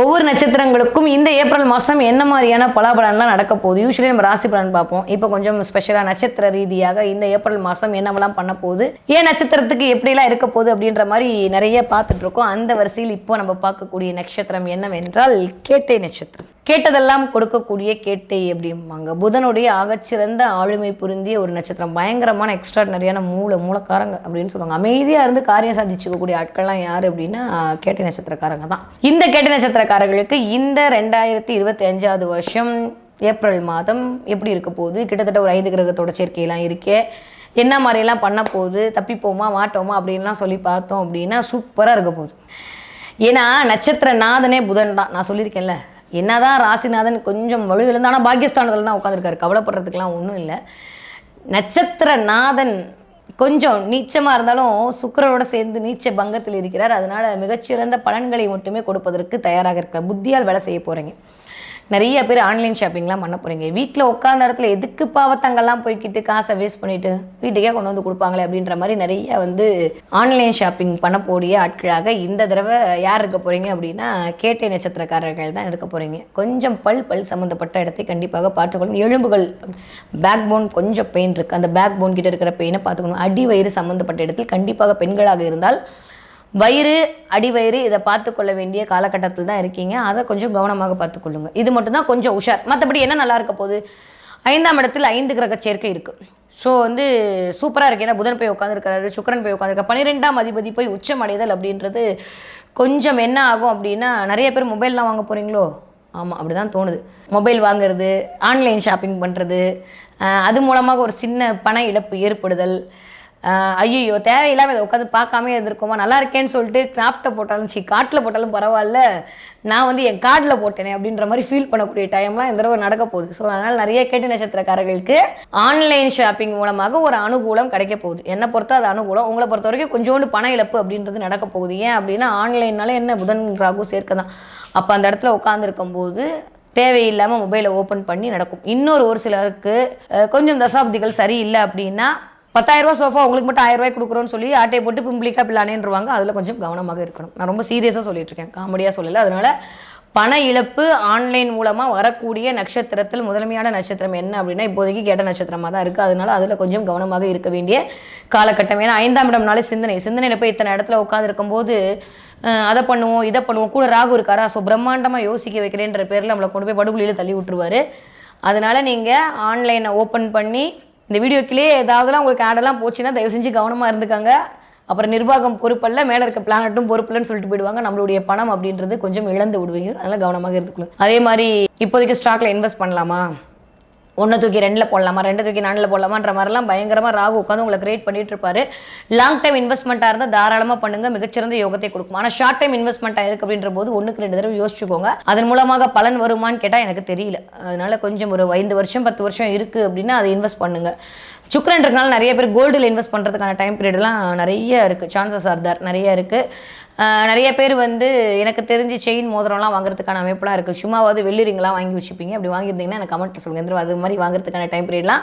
ஒவ்வொரு நட்சத்திரங்களுக்கும் இந்த ஏப்ரல் மாதம் என்ன மாதிரியான பலாபலன்லாம் நடக்க போகுது? யூஸ்வலி நம்ம ராசி பலன் பார்ப்போம். இப்போ கொஞ்சம் ஸ்பெஷலாக நட்சத்திர ரீதியாக இந்த ஏப்ரல் மாதம் என்னவெல்லாம் பண்ண போகுது? ஏன் நட்சத்திரத்துக்கு எப்படிலாம் இருக்க போகுது அப்படின்ற மாதிரி நிறைய பார்த்துட்ருக்கோம் அந்த வரிசையில் இப்போ நம்ம பார்க்கக்கூடிய நட்சத்திரம் என்னவென்றால் கேட்டை நட்சத்திரம். கேட்டதெல்லாம் கொடுக்கக்கூடிய கேட்டை அப்படிம்பாங்க. புதனுடைய ஆகச்சிறந்த ஆளுமை புரிந்திய ஒரு நட்சத்திரம். பயங்கரமான எக்ஸ்ட்ராடினரியான மூளை மூலக்காரங்க அப்படின்னு சொல்லுவாங்க. அமைதியாக இருந்து காரியம் சாதிச்சுக்கக்கூடிய ஆட்கள்லாம் யார் அப்படின்னா கேட்டை நட்சத்திரக்காரங்க தான். இந்த கேட்டை நட்சத்திரக்காரர்களுக்கு இந்த ரெண்டாயிரத்தி இருபத்தி அஞ்சாவது வருஷம் ஏப்ரல் மாதம் எப்படி இருக்க போகுது? கிட்டத்தட்ட ஒரு ஐந்து கிரகத்தோட சேர்க்கையெல்லாம் இருக்கே. என்ன மாதிரிலாம் பண்ண போகுது? தப்பிப்போமா மாட்டோமா அப்படின்லாம் சொல்லி பார்த்தோம் அப்படின்னா சூப்பராக இருக்க போகுது. ஏன்னா நட்சத்திர நாதனே புதன் தான். நான் சொல்லியிருக்கேன்ல என்னதான் ராசிநாதன் கொஞ்சம் வலுவிழந்து ஆனால் பாக்கியஸ்தானத்தில் தான் உட்காந்துருக்காரு கவலைப்படுறதுக்கெலாம் ஒன்றும் இல்லை. நட்சத்திர நாதன் கொஞ்சம் நீச்சமாக இருந்தாலும் சுக்கரோட சேர்ந்து நீச்ச பங்கத்தில் இருக்கிறார். அதனால் மிகச்சிறந்த பலன்களை மட்டுமே கொடுப்பதற்கு தயாராக இருக்கிறார். புத்தியால் வேலை செய்ய போகிறீங்க நிறைய பேர் ஆன்லைன் ஷாப்பிங்லாம் பண்ண போகிறீங்க வீட்டில் உட்காந்த இடத்துல எதுக்கு பாவத்தங்கள்லாம் போய்க்கிட்டு காசை வேஸ்ட் பண்ணிவிட்டு வீட்டுக்கே கொண்டு வந்து கொடுப்பாங்களே அப்படின்ற மாதிரி நிறைய வந்து ஆன்லைன் ஷாப்பிங் பண்ணக்கூடிய ஆட்களாக இந்த தடவை யார் இருக்க போகிறீங்க அப்படின்னா கேட்டை நட்சத்திரக்காரர்கள் தான் இருக்க போகிறீங்க கொஞ்சம் பல் பல் சம்மந்தப்பட்ட இடத்தை கண்டிப்பாக பார்த்துக்கணும். எலும்புகள் பேக் போன் கொஞ்சம் பெயின் இருக்குது அந்த பேக் போன் கிட்ட இருக்கிற பெயினை பார்த்துக்கணும். அடி வயிறு சம்மந்தப்பட்ட இடத்தில் கண்டிப்பாக பெண்களாக இருந்தால் வயிறு அடிவயிறு இதை பார்த்துக்கொள்ள வேண்டிய காலகட்டத்தில் தான் இருக்கீங்க. அதை கொஞ்சம் கவனமாக பார்த்துக்கொள்ளுங்க. இது மட்டும்தான் கொஞ்சம் உஷார். மற்றபடி என்ன நல்லா இருக்க போகுது? ஐந்தாம் இடத்தில் ஐந்து கிரக சேர்க்கை இருக்குது ஸோ வந்து சூப்பராக இருக்கு. ஏன்னா புதன் போய் உட்காந்துருக்காரு சுக்கரன் போய் உட்காந்துருக்காரு பன்னிரெண்டாம் அதிபதி போய் உச்சம் அடைதல் அப்படின்றது கொஞ்சம் என்ன ஆகும் அப்படின்னா நிறைய பேர் மொபைல்லாம் வாங்க போகிறீங்களோ ஆமாம் அப்படி தான் தோணுது. மொபைல் வாங்குறது ஆன்லைன் ஷாப்பிங் பண்ணுறது அது மூலமாக ஒரு சின்ன பண இழப்பு ஏற்படுதல் ஐயோ தேவையில்லாமல் இதை உட்காந்து பார்க்காம இருந்திருக்கோமா? நல்லா இருக்கேன்னு சொல்லிட்டு கிராஃப்ட்டை போட்டாலும் சரி காட்டில் போட்டாலும் பரவாயில்ல. நான் வந்து என் கார்டில் போட்டேனே அப்படின்ற மாதிரி ஃபீல் பண்ணக்கூடிய டைம்லாம் இந்த தடவை நடக்க போகுது. ஸோ அதனால் நிறைய கேட்டு நட்சத்திரக்காரர்களுக்கு ஆன்லைன் ஷாப்பிங் மூலமாக ஒரு அனுகூலம் கிடைக்க போகுது. என்னை பொறுத்த அது அனுகூலம். உங்களை பொறுத்த வரைக்கும் கொஞ்சோண்டு பண இழப்பு அப்படின்றது நடக்க போகுது. ஏன் அப்படின்னா ஆன்லைன்னால என்ன? புதன் ராகு சேர்க்க தான் அப்போ அந்த இடத்துல உட்காந்துருக்கும் போது தேவையில்லாமல் மொபைலை ஓப்பன் பண்ணி நடக்கும். இன்னொரு ஒரு சிலருக்கு கொஞ்சம் தசாப்திகள் சரியில்லை அப்படின்னா பத்தாயிரம் ரூபா சோஃபா உங்களுக்கு மட்டும் ஆயிரம் ரூபாய் கொடுக்குறோன்னு சொல்லி ஆட்டையை போட்டு பிம்பிளிக்கா பிள்ளானேன்றவாங்க. அதில் கொஞ்சம் கவனமாக இருக்கணும். நான் ரொம்ப சீரியஸாக சொல்லிட்டு இருக்கேன். காமெடியாக சொல்லலை. அதனால பண இழப்பு ஆன்லைன் மூலமாக வரக்கூடிய நட்சத்திரத்தில் முதன்மையான நட்சத்திரம் என்ன அப்படின்னா இப்போதைக்கு கேட்ட நட்சத்திரமாக தான் இருக்குது அதனால அதில் கொஞ்சம் கவனமாக இருக்க வேண்டிய காலகட்டம். ஏன்னா ஐந்தாம் இடம்னாலே சிந்தனை. சிந்தனையில் போய் இத்தனை இடத்துல உட்காந்துருக்கும் போது அதை பண்ணுவோம் இதை பண்ணுவோம். கூட ராகு இருக்காரா? ஸோ பிரம்மாண்டமாக யோசிக்க வைக்கிறேன்ற பேரில் நம்மளை கொண்டு போய் படுகொலியில் தள்ளி விட்டுருவாரு. அதனால நீங்கள் ஆன்லைனை ஓப்பன் பண்ணி இந்த வீடியோக்கிலே ஏதாவதுலாம் உங்களுக்கு ஆடெல்லாம் போச்சுன்னா தயவு செஞ்சு கவனமாக இருந்துக்காங்க. அப்புறம் நிர்வாகம் பொறுப்பல்ல மேலே இருக்க பிளானட்டும் பொறுப்பில்லன்னு சொல்லிட்டு போயிடுவாங்க. நம்மளுடைய பணம் அப்படின்றது கொஞ்சம் இழந்து விடுவீங்க. அதெல்லாம் கவனமாக இருந்துக்கணும் அதே மாதிரி இப்போதைக்கு ஸ்டாக்ல இன்வெஸ்ட் பண்ணலாமா? ஒன்று தூக்கி ரெண்டில் போடலாமா ரெண்டு தூக்கி நாலில் போடலாமான்ற மாதிரிலாம் பயங்கரமாக ராகு உட்காந்து உங்களை கிரியேட் பண்ணிட்டு இருப்பாரு லாங் டைம் இன்வெஸ்ட்மெண்ட்டாக இருந்தால் தாராளமாக பண்ணுங்க மிகச்சிறந்த யோகத்தை கொடுக்கும். ஆனால் ஷார்ட் டைம் இன்வெஸ்ட்மெண்ட்டாக இருக்கு அப்படின்ற போது ஒன்றுக்கு ரெண்டு தடவை யோசிச்சுக்கோங்க. அதன் மூலமாக பலன் வருமான்னு கேட்டால் எனக்கு தெரியல. அதனால கொஞ்சம் ஒரு ஐந்து வருஷம் பத்து வருஷம் இருக்குது அப்படின்னா அதை இன்வெஸ்ட் பண்ணுங்க. சுக்கரன் இருக்கனால நிறைய பேர் கோல்டில் இன்வெஸ்ட் பண்ணுறதுக்கான டைம் பீரியட்லாம் நிறைய இருக்குது சான்சஸ் ஆர் தார் நிறைய இருக்குது நிறைய பேர் வந்து எனக்கு தெரிஞ்சு செயின் மோதிரம்லாம் வாங்குறதுக்கான அமைப்புலாம் இருக்குது சும்மாவது வெள்ளிரிங்கெலாம் வாங்கி வச்சுப்பீங்க. அப்படி வாங்கியிருந்தீங்கன்னா எனக்கு கமெண்ட் சொல்லுங்கள் அது மாதிரி வாங்குறதுக்கான டைம் பீரியட்லாம்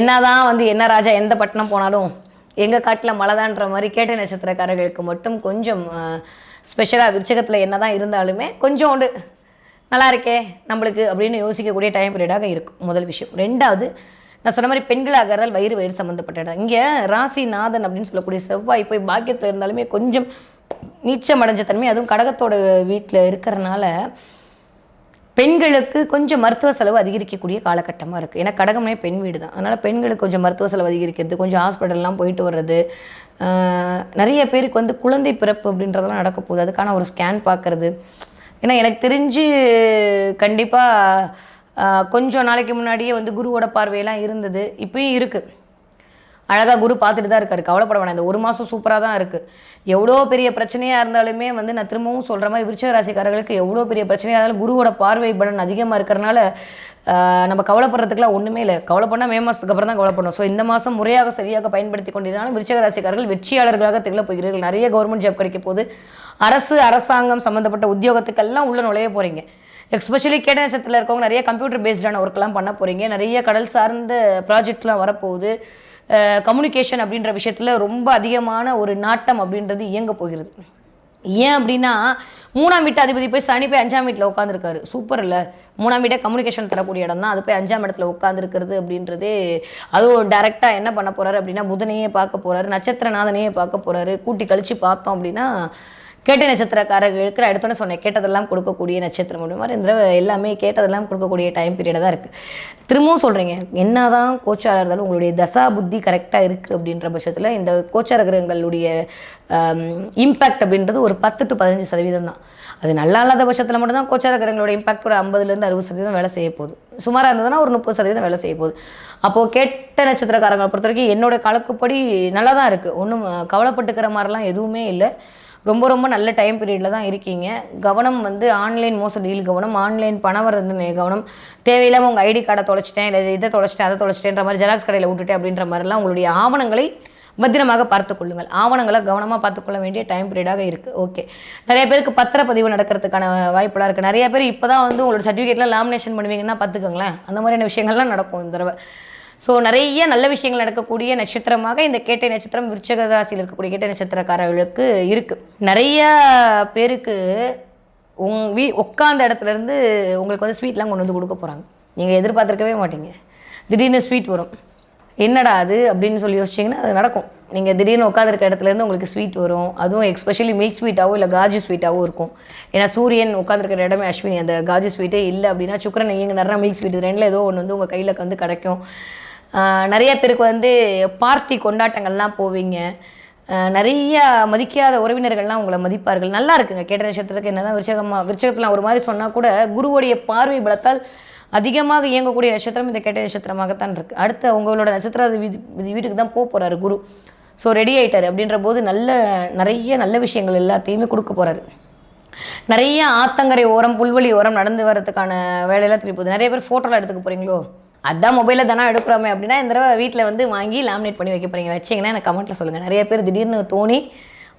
என்னதான் வந்து என்ன ராஜா எந்த பட்டணம் போனாலும் எங்கள் காட்டில் மழைதான்ற மாதிரி கேட்ட நட்சத்திரக்காரர்களுக்கு மட்டும் கொஞ்சம் ஸ்பெஷலாக விருச்சகத்தில் என்ன தான் இருந்தாலுமே கொஞ்சோண்டு நல்லா இருக்கே நம்மளுக்கு அப்படின்னு யோசிக்கக்கூடிய டைம் பீரியடாக இருக்கும். முதல் விஷயம். ரெண்டாவது நான் சொன்ன மாதிரி பெண்களாக இருந்தால் வயிறு வயிறு சம்மந்தப்பட்ட இடம். இங்கே ராசிநாதன் அப்படின்னு சொல்லக்கூடிய செவ்வாய் போய் பாக்கியத்தில் இருந்தாலுமே கொஞ்சம் நீச்சம் அடைஞ்ச தன்மை அதுவும் கடகத்தோட வீட்டில் இருக்கிறனால பெண்களுக்கு கொஞ்சம் மருத்துவ செலவு அதிகரிக்கக்கூடிய காலகட்டமாக இருக்குது ஏன்னா கடகம்னே பெண் வீடு தான் அதனால் பெண்களுக்கு கொஞ்சம் மருத்துவ செலவு அதிகரிக்கிறது கொஞ்சம் ஹாஸ்பிட்டல்லாம் போயிட்டு வர்றது நிறைய பேருக்கு வந்து குழந்தை பிறப்பு அப்படின்றதெல்லாம் நடக்க போகுது. அதுக்கான ஒரு ஸ்கேன் பார்க்குறது ஏன்னா எனக்கு தெரிஞ்சு கண்டிப்பாக கொஞ்சம் நாளைக்கு முன்னாடியே வந்து குருவோட பார்வையெல்லாம் இருந்தது. இப்பயும் இருக்குது அழகாக குரு பார்த்துட்டு தான் இருக்காரு. கவலைப்பட வேணாம். இந்த ஒரு மாதம் சூப்பராக தான் இருக்குது எவ்வளோ பெரிய பிரச்சனையாக இருந்தாலுமே வந்து நான் திரும்பவும் சொல்கிற மாதிரி விருச்சகராசிக்காரர்களுக்கு எவ்வளோ பெரிய பிரச்சனையாக இருந்தாலும் குருவோட பார்வை பலன் அதிகமாக இருக்கிறனால நம்ம கவலைப்படுறதுக்குலாம் ஒன்றுமே இல்லை. கவலைப்படா மே மாதத்துக்கு அப்புறம் தான் கவலைப்படணும். ஸோ இந்த மாதம் முறையாக சரியாக பயன்படுத்தி கொண்டிருந்தாலும் விருச்சகராசிக்காரர்கள் வெற்றியாளர்களாக திகழப் போகிறீர்கள். நிறைய கவர்மெண்ட் ஜாப் கிடைக்க போகுது. அரசு அரசாங்கம் சம்மந்தப்பட்ட உத்தியோகத்துக்கெல்லாம் உள்ளே நுழைய போகிறீங்க எஸ்பெஷலி கேட்ட நட்சத்திரத்தில் இருக்கவங்க நிறைய கம்ப்யூட்டர் பேஸ்டான ஒர்க்லாம் பண்ண போகிறீங்க நிறைய கடல் சார்ந்த ப்ராஜெக்ட்லாம் வரப்போகுது. கம்யூனிகேஷன் அப்படின்ற விஷயத்தில் ரொம்ப அதிகமான ஒரு நாட்டம் அப்படின்றது இயங்க போகிறது. ஏன் அப்படின்னா மூணாம் வீட்டு அதிபதி போய் சனி போய் அஞ்சாம் வீட்டில் உட்காந்துருக்காரு சூப்பர் இல்லை. மூணாம் வீட்டை கம்யூனிகேஷன் தரக்கூடிய இடம் தான். அது போய் அஞ்சாம் இடத்துல உட்காந்துருக்கிறது அப்படின்றது அதுவும் டேரெக்டாக என்ன பண்ண போகிறாரு அப்படின்னா புதனையே பார்க்க போகிறாரு நட்சத்திரநாதனையே பார்க்க போறாரு. கூட்டி கழிச்சு பார்த்தோம் அப்படின்னா கேட்ட நட்சத்திரக்காரர்களுக்கு நான் எடுத்தோன்னே சொன்னேன் கேட்டதெல்லாம் கொடுக்கக்கூடிய நட்சத்திரம் மாதிரி இந்த எல்லாமே கேட்டதெல்லாம் கொடுக்கக்கூடிய டைம் பீரியடாக தான் இருக்குது திரும்பவும் சொல்கிறீங்க என்னதான் கோச்சாராக இருந்தாலும் உங்களுடைய தசா புத்தி கரெக்டாக இருக்குது அப்படின்ற பட்சத்தில் இந்த கோச்சார கிரகங்களுடைய இம்பேக்ட் அப்படின்றது ஒரு பத்து டு பதினஞ்சு சதவீதம் தான். அது நல்லா இல்லாத பட்சத்தில் மட்டும்தான் கோச்சார கிரகங்களோட இம்பாக்ட் ஒரு ஐம்பதுலேருந்து அறுபது சதவீதம் வேலை செய்ய போகுது. சுமாராக இருந்ததுன்னா ஒரு முப்பது சதவீதம் வேலை செய்ய போகுது. அப்போது கெட்ட நட்சத்திரக்காரங்களை பொறுத்த வரைக்கும் என்னோடய கணக்குப்படி நல்லா தான் இருக்குது ஒன்றும் கவலைப்பட்டுக்கிற மாதிரிலாம் எதுவுமே இல்லை. ரொம்ப ரொம்ப நல்ல டைம் பீரியடில் தான் இருக்கீங்க. கவனம் வந்து ஆன்லைன் மோசடியில் கவனம் ஆன்லைன் பணம் வர்றது கவனம். தேவையில்லாமல் உங்கள் ஐடி கார்டை தொலைச்சிட்டேன் இல்லை இதை தொலைச்சிட்டேன் அதை தொலைச்சிட்டேன்ற மாதிரி ஜெராக்ஸ் கடையில் விட்டுட்டேன் அப்படின்ற மாதிரிலாம் உங்களுடைய ஆவணங்களை பத்திரமாக பார்த்து கொள்ளுங்கள். ஆவணங்களை கவனமாக பார்த்துக்கொள்ள வேண்டிய டைம் பீரியடாக இருக்குது ஓகே நிறைய பேருக்கு பத்திரப்பதிவு நடக்கிறதுக்கான வாய்ப்புலாம் இருக்குது நிறைய பேர் இப்போ தான் வந்து உங்களோட சர்டிஃபிகேட்லாம் லாமினேஷன் பண்ணுவீங்கன்னா பார்த்துக்கோங்களேன். அந்த மாதிரியான விஷயங்கள்லாம் நடக்கும் இந்த தடவை. ஸோ நிறைய நல்ல விஷயங்கள் நடக்கக்கூடிய நட்சத்திரமாக இந்த கேட்டை நட்சத்திரம் விருச்சக ராசியில் இருக்கக்கூடிய கேட்டை நட்சத்திரக்காரர்களுக்கு இருக்குது நிறைய பேருக்கு உங் வீ உட்காந்த இடத்துலேருந்து உங்களுக்கு வந்து ஸ்வீட்லாம் கொண்டு வந்து கொடுக்க போகிறாங்க நீங்கள் எதிர்பார்த்துருக்கவே மாட்டீங்க. திடீர்னு ஸ்வீட் வரும். என்னடா அது அப்படின்னு சொல்லி யோசிச்சிங்கன்னா அது நடக்கும். நீங்கள் திடீர்னு உட்காந்துருக்க இடத்துலேருந்து உங்களுக்கு ஸ்வீட் வரும். அதுவும் எக்ஸ்பெஷலி மில்க் ஸ்வீட்டாகவும் இல்லை காஜு ஸ்வீட்டாகவும் இருக்கும். ஏன்னா சூரியன் உட்காந்துருக்கிற இடமே அஸ்வினி அந்த காஜு ஸ்வீட்டே இல்லை அப்படின்னா சுக்கரன் இங்கே நிறைய மில்க் ஸ்வீட் ரெண்டில் ஏதோ ஒன்று வந்து உங்கள் கையில் வந்து கிடைக்கும். நிறைய பேருக்கு வந்து பார்ட்டி கொண்டாட்டங்கள்லாம் போவீங்க. நிறைய மதிக்காத உறவினர்கள்லாம் உங்களை மதிப்பார்கள். நல்லா இருக்குங்க. கேட்ட நட்சத்திரத்துக்கு என்னதான் விருச்சகமாக விருச்சகத்தில் ஒரு மாதிரி சொன்னால் கூட குருவுடைய பார்வை பலத்தால் அதிகமாக இயங்கக்கூடிய நட்சத்திரம் இந்த கேட்ட நட்சத்திரமாகத்தான் இருக்குது அடுத்து உங்களோட நட்சத்திர வீட்டுக்கு தான் போக போகிறாரு குரு. ஸோ ரெடி ஆகிட்டார் அப்படின்ற போது நல்ல நிறைய நல்ல விஷயங்கள் எல்லாத்தையுமே கொடுக்க போகிறாரு நிறைய ஆத்தங்கரை ஓரம் புல்வெளி ஓரம் நடந்து வரதுக்கான வேலையெல்லாம் திருப்பி போகுது. நிறைய பேர் ஃபோட்டோலாம் எடுத்துக்க போகிறீங்களோ அதான் மொபைலில் தானே எடுக்கிறோமே. அப்படின்னா இந்த தடவை வீட்டில் வந்து வாங்கி லாமினேட் பண்ணி வைக்க போகிறீங்க வச்சிங்கன்னா எனக்கு கமெண்ட்டில் சொல்லுங்கள் நிறைய பேர் திடீர்னு தோணி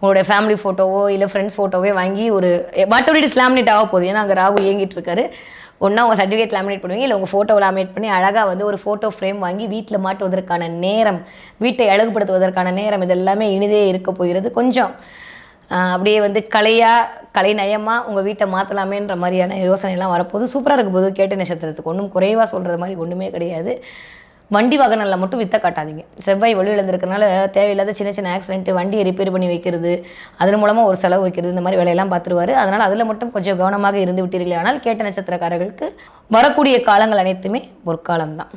உங்களுடைய ஃபேமிலி ஃபோட்டோவோ இல்லை ஃப்ரெண்ட்ஸ் ஃபோட்டோவே வாங்கி ஒரு வாட் எவர் இட்ஸ் லேமினேட் ஆக போகுது. ஏன்னா அங்கே ராகு இயங்கிட்டு இருக்காரு. ஒன்றா உங்கள் சர்டிஃபிகேட் லேமினேட் பண்ணுவீங்க இல்லை உங்கள் ஃபோட்டோ லேமினேட் பண்ணி அழகாக வந்து ஒரு ஃபோட்டோ ஃப்ரேம் வாங்கி வீட்டில் மாட்டுவதற்கான நேரம் வீட்டை அழகுபடுத்துவதற்கான நேரம் இதெல்லாமே இனிதே இருக்க போகிறது. கொஞ்சம் அப்படியே வந்து கலையாக கலைநயமாக உங்கள் வீட்டை மாற்றலாமேன்ற மாதிரியான யோசனைலாம் வரப்போகுது. சூப்பராக இருக்க போது கேட்ட நட்சத்திரத்துக்கு ஒன்றும் குறைவாக சொல்கிறது மாதிரி ஒன்றுமே கிடையாது. வண்டி வாகனங்களில் மட்டும் வித்த காட்டாதீங்க. செவ்வாய் வழி இழந்திருக்கனால தேவையில்லாத சின்ன சின்ன ஆக்சிடென்ட்டு வண்டியை ரிப்பேர் பண்ணி வைக்கிறது அதன் மூலமாக ஒரு செலவு வைக்கிறது இந்த மாதிரி வேலையெல்லாம் பார்த்துருவாரு. அதனால் அதில் மட்டும் கொஞ்சம் கவனமாக இருந்து விட்டீர்களே ஆனால் கேட்ட நட்சத்திரக்காரர்களுக்கு வரக்கூடிய காலங்கள் அனைத்துமே பொற்காலம் தான்